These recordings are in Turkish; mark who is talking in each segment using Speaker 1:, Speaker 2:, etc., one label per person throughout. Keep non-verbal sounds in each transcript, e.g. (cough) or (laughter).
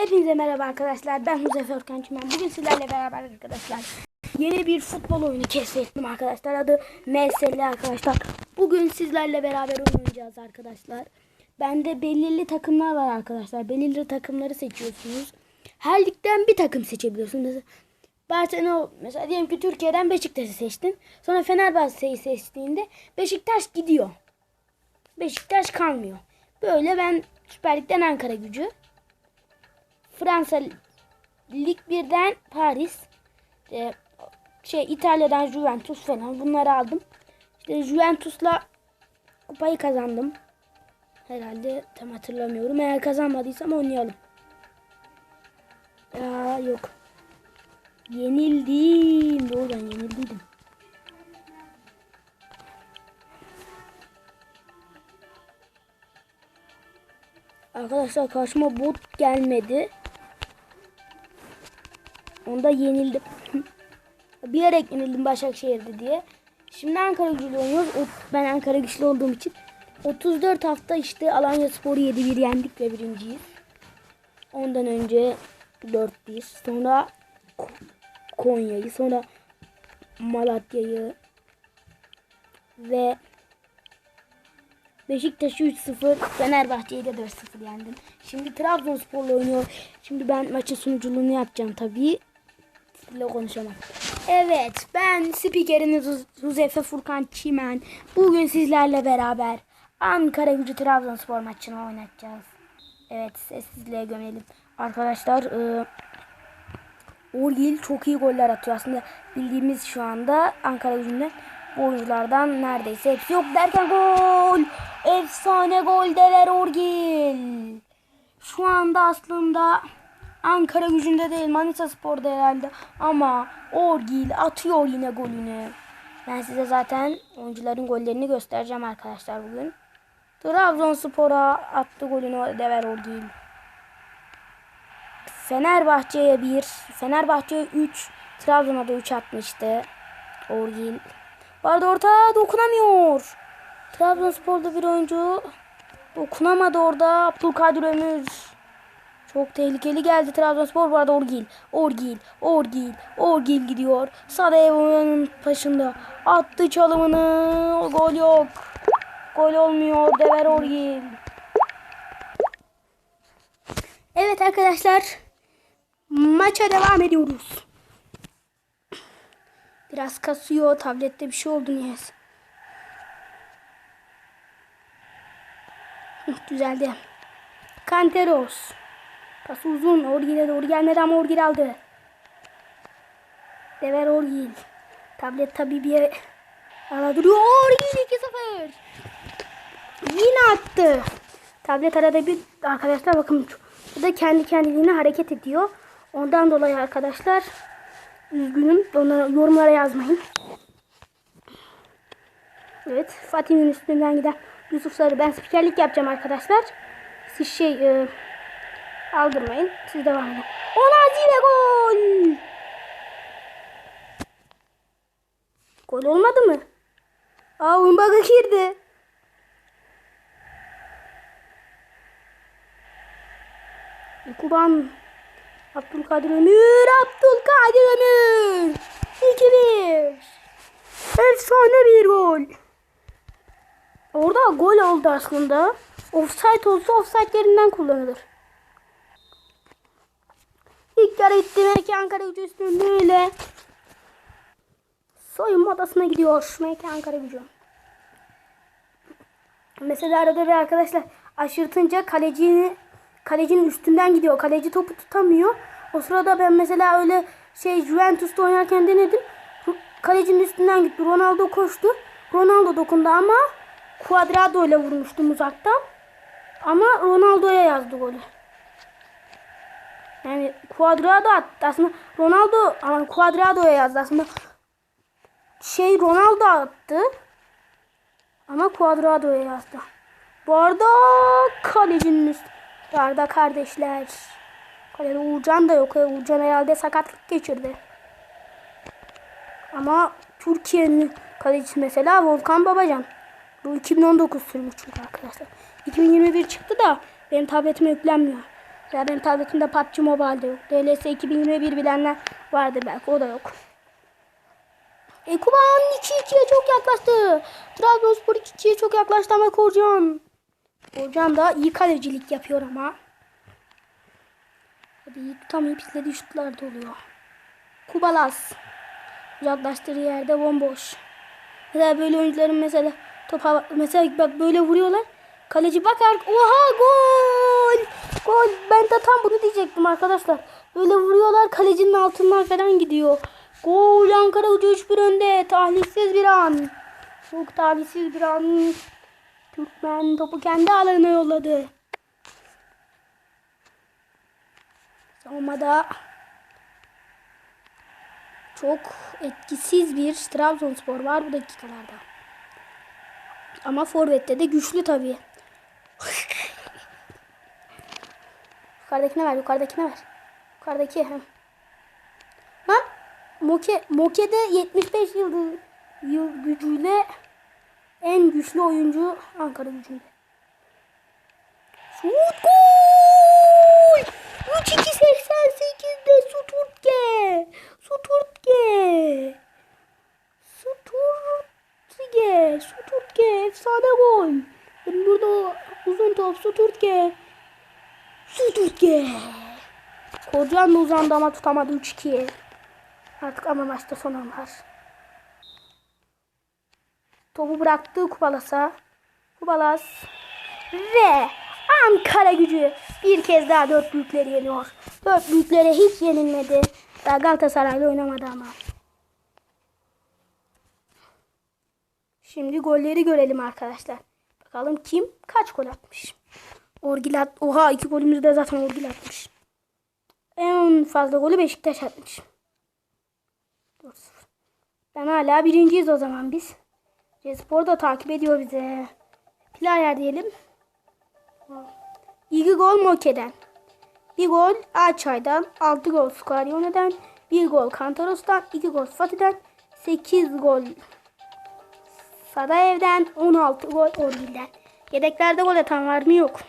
Speaker 1: Hepinize merhaba arkadaşlar. Ben Muzaffer Örkan Çimen. Bugün sizlerle beraber arkadaşlar. Yeni bir futbol oyunu keşfettim arkadaşlar. Adı MSL arkadaşlar. Bugün sizlerle beraber oynayacağız arkadaşlar. Bende belirli takımlar var arkadaşlar. Belirli takımları seçiyorsunuz. Her ligden bir takım seçebiliyorsunuz. Mesela Barcelona mesela diyelim ki Türkiye'den Beşiktaş'ı seçtin. Sonra Fenerbahçe'yi seçtiğinde Beşiktaş gidiyor. Beşiktaş kalmıyor. Böyle ben Süper Lig'den Ankara gücü. Fransa Lig 1'den Paris. e, şey İtalya'dan Juventus falan bunları aldım. İşte Juventus'la kupayı kazandım. Herhalde tam hatırlamıyorum. Eğer kazanmadıysam oynayalım. Aa, yok. Yenildim. Doğru ben. Arkadaşlar karşıma bot gelmedi. Onda yenildim. (laughs) Bilerek yenildim Başakşehir'de diye. Şimdi Ankara güçlü oynuyoruz. Ben Ankara güçlü olduğum için 34 hafta işte Alanya Spor'u 7-1 yendik ve birinciyiz. Ondan önce 4'teyiz. Sonra Ko- Konya'yı, sonra Malatya'yı ve Beşiktaş'ı 3-0, Fenerbahçe'yi de 4-0 yendim. Şimdi Trabzonspor'la oynuyor. Şimdi ben maçın sunuculuğunu yapacağım tabii. Sizinle konuşamam. Evet, ben spikeriniz Huz- Huzefe Furkan Çimen. Bugün sizlerle beraber Ankara Gücü Trabzonspor maçını oynatacağız. Evet, sessizliğe gömelim. Arkadaşlar, e, Orgil çok iyi goller atıyor. Aslında bildiğimiz şu anda Ankara gücünden bu oyunculardan neredeyse hepsi yok derken gol. Efsane gol Dever Orgil. Şu anda aslında Ankara gücünde değil Manisa Spor'da herhalde ama Orgil atıyor yine golünü. Ben size zaten oyuncuların gollerini göstereceğim arkadaşlar bugün. Trabzonspor'a attı golünü Dever Orgil. Fenerbahçe'ye 1, Fenerbahçe'ye 3, Trabzon'a da 3 atmıştı. Orgil. Bu arada orta dokunamıyor. Trabzonspor'da bir oyuncu dokunamadı orada. Abdülkadir Ömür. Çok tehlikeli geldi Trabzonspor. Bu arada Orgil. Orgil. Orgil. Orgil gidiyor. Sarajevo'nun başında. Attı çalımını. Gol yok. Gol olmuyor. Dever Orgil. Evet arkadaşlar. Maça devam ediyoruz. Biraz kasıyor. Tablette bir şey oldu niyeyse. Düzeldi. Kanteros. Pası uzun. Orgil'e doğru gelmedi ama Orgil aldı. Dever Orgil. Tablet tabii bir ara duruyor. Orgil 2-0. Yine attı. Tablet arada bir arkadaşlar bakın bu da kendi kendiliğine hareket ediyor. Ondan dolayı arkadaşlar üzgünüm. Onu yorumlara yazmayın. Evet Fatih'in üstünden giden Yusuf Sarı. Ben spikerlik yapacağım arkadaşlar. Siz şey e, aldırmayın. Siz devam edin. Onazi ve gol. Gol olmadı mı? Aa oyun bug'a girdi. Kuban Abdülkadir Ömür Abdülkadir Ömür 2-1 Efsane bir gol Orada gol oldu aslında Offside olsa offside yerinden kullanılır Yarı bitti Melike Ankara gücü üstünlüğüyle Soyunma odasına gidiyor Melike Ankara gücü Mesela arada bir arkadaşlar aşırtınca kalecini kalecinin üstünden gidiyor. Kaleci topu tutamıyor. O sırada ben mesela öyle şey Juventus'ta oynarken denedim. Kalecinin üstünden gitti. Ronaldo koştu. Ronaldo dokundu ama Cuadrado ile vurmuştum uzaktan. Ama Ronaldo'ya yazdı golü. Yani Cuadrado attı. Aslında Ronaldo ama Cuadrado'ya yazdı aslında. Şey Ronaldo attı. Ama Cuadrado'ya yazdı. Bu arada kalecinin üstü. Bu arada kardeşler. Kalede Uğurcan da yok. Uğurcan herhalde sakatlık geçirdi. Ama Türkiye'nin kalecisi mesela Volkan Babacan. Bu 2019 sürmüş çünkü arkadaşlar. 2021 çıktı da benim tabletime yüklenmiyor. Ya benim tabletimde PUBG Mobile'de yok. DLS 2021 bilenler vardır belki o da yok. Ekuban 2-2'ye çok yaklaştı. Trabzonspor 2-2'ye çok yaklaştı ama Korcan. Korcan da iyi kalecilik yapıyor ama. Hadi iyi tutamayıp şutlar da oluyor. Kubalas. Uzaklaştırdığı yerde bomboş. Mesela böyle oyuncuların mesela topa mesela bak böyle vuruyorlar. Kaleci bakar. Oha gol! Gol. Ben de tam bunu diyecektim arkadaşlar. Böyle vuruyorlar kalecinin altından falan gidiyor. Gol Ankara Gücü 3-1 önde. Talihsiz bir an. Çok talihsiz bir an. Türkmen topu kendi alanına yolladı. Savunmada çok etkisiz bir Trabzonspor var bu dakikalarda. Ama Forvet'te de güçlü tabii. (laughs) Yukarıdakine ver, yukarıdakine ver. Yukarıdaki. He. Lan Moke, Moke'de 75 yıl, yıl gücüyle en güçlü oyuncu Ankara gücünde. Şut gol! 3-2-88'de Suturtge. Suturtge. Suturtge. Suturtge. Efsane gol. Burada uzun top Suturtge. Suturtge. Kocan uzandı ama tutamadı 3-2. Artık ama maçta son anlar. Topu bıraktı Kubalas'a. Kubalas. Ve Ankara gücü bir kez daha dört büyükleri yeniyor. Dört büyüklere hiç yenilmedi. Daha Galatasaray'la oynamadı ama. Şimdi golleri görelim arkadaşlar. Bakalım kim kaç gol atmış. Orgil at Oha iki golümüzü de zaten Orgil atmış. En fazla golü Beşiktaş atmış. 4-0. Ben hala birinciyiz o zaman biz. Spor da takip ediyor bize. Player diyelim. İki gol Moke'den. Bir gol Açay'dan. Altı gol Skaryone'den. Bir gol Kantaros'tan. iki gol Fatih'den. Sekiz gol Sadaev'den. 16 gol Orgil'den. Yedeklerde gol atan var mı? Yok.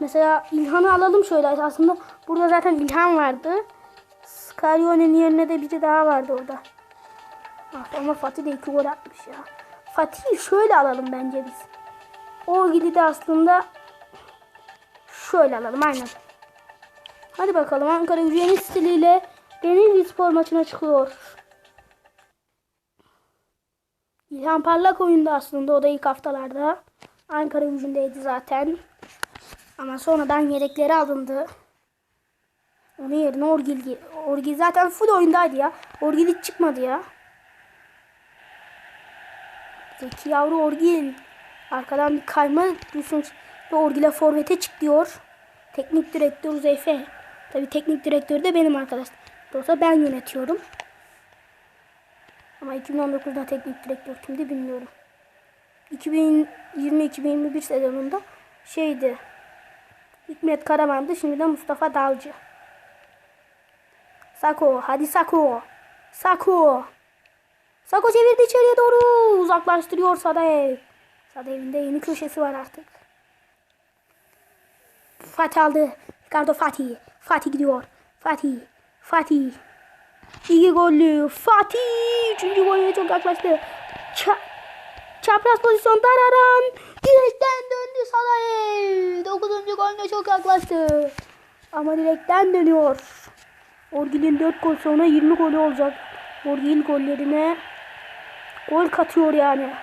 Speaker 1: Mesela İlhan'ı alalım şöyle. Aslında burada zaten İlhan vardı. Skaryone'nin yerine de biri daha vardı orada. Ah, ama Fatih de iki gol atmış ya. Fatih'i şöyle alalım bence biz. Orgil'i de aslında şöyle alalım aynen. Hadi bakalım Ankara gücü yeni stiliyle Denizli spor maçına çıkıyor. İlhan Parlak oyunda aslında o da ilk haftalarda. Ankara gücündeydi zaten. Ama sonradan yedekleri alındı. Onun yerine Orgil, Orgil zaten full oyundaydı ya. Orgil hiç çıkmadı ya. Zeki yavru Orgil. Arkadan bir kayma düşün. Ve Orgil'e forvete çık diyor. Teknik direktör Zeyfe. Tabi teknik direktör de benim arkadaşlar. Olsa ben yönetiyorum. Ama 2019'da teknik direktör kimdi bilmiyorum. 2020-2021 sezonunda şeydi. Hikmet Karaman'dı. Şimdi de Mustafa Dalcı. Sako. Hadi Sako. Sako. Sako çevirdi içeriye doğru. Uzaklaştırıyor Sadev. Sadev'in de yeni köşesi var artık. Fatih aldı. Ricardo Fatih. Fatih gidiyor. Fatih. Fatih. İki gollü. Fatih. Üçüncü golüne çok yaklaştı. Ça çapraz pozisyon Dararan. Direkten döndü Sadev. Dokuzuncu golüne çok yaklaştı. Ama direkten dönüyor. Orgil'in 4 gol sonra 20 golü olacak. Orgil gollerine gol katıyor yani.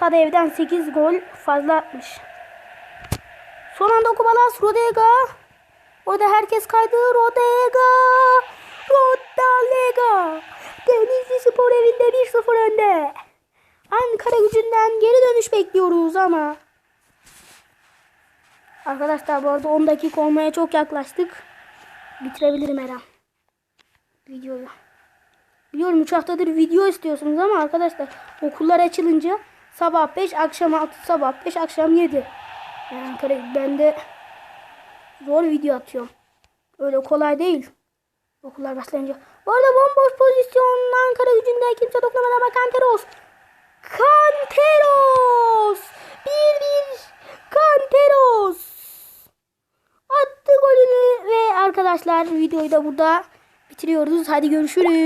Speaker 1: Sadev'den 8 gol fazla atmış. Son anda Kubalas Rodega. Orada herkes kaydı. Rodega. Rodega. Denizli Spor evinde 1-0 önde. Ankara gücünden geri dönüş bekliyoruz ama. Arkadaşlar bu arada 10 dakika olmaya çok yaklaştık. Bitirebilirim her an. Videoyu. Biliyorum 3 haftadır video istiyorsunuz ama arkadaşlar okullar açılınca sabah 5 akşam 6 sabah 5 akşam 7. Yani Ankara ben de zor video atıyorum. Öyle kolay değil. Okullar başlayınca. Bu arada bomboş pozisyon Ankara gücünde kimse dokunamadı ama Kanteros. Kanteros! 1-1 Kanteros! Attı golünü ve arkadaşlar videoyu da burada bitiriyoruz. Hadi görüşürüz.